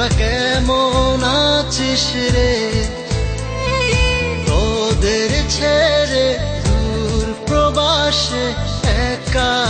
তোরা কেমন আছিস রে? তোদের ছেড়ে দূর প্রবাসে একা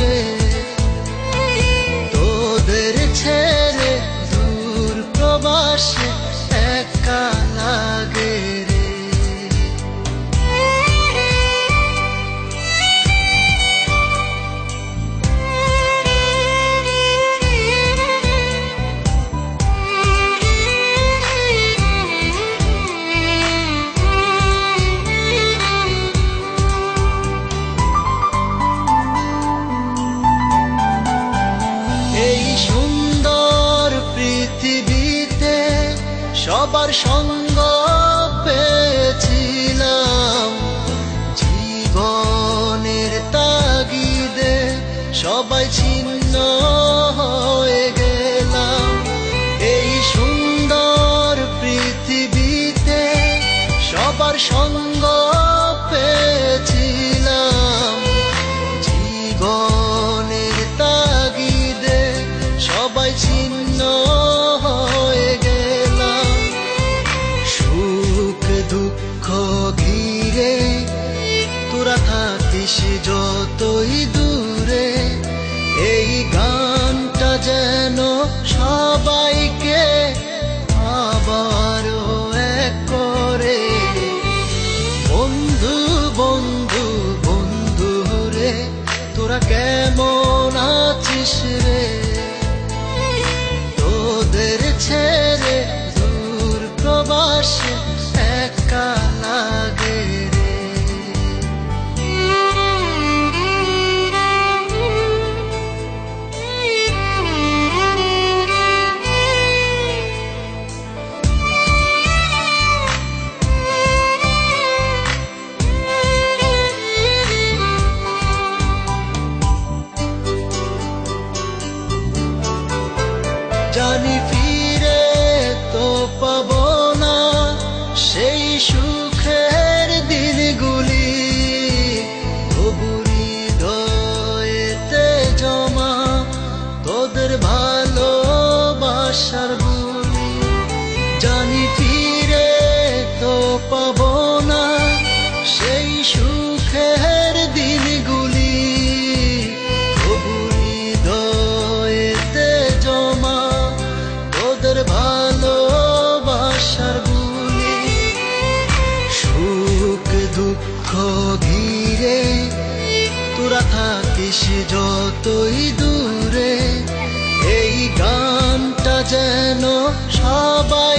বাবার সঙ্গে সবাই জানি ফিরে তো পাব কতই দূরে এই গানটা যেন সবাই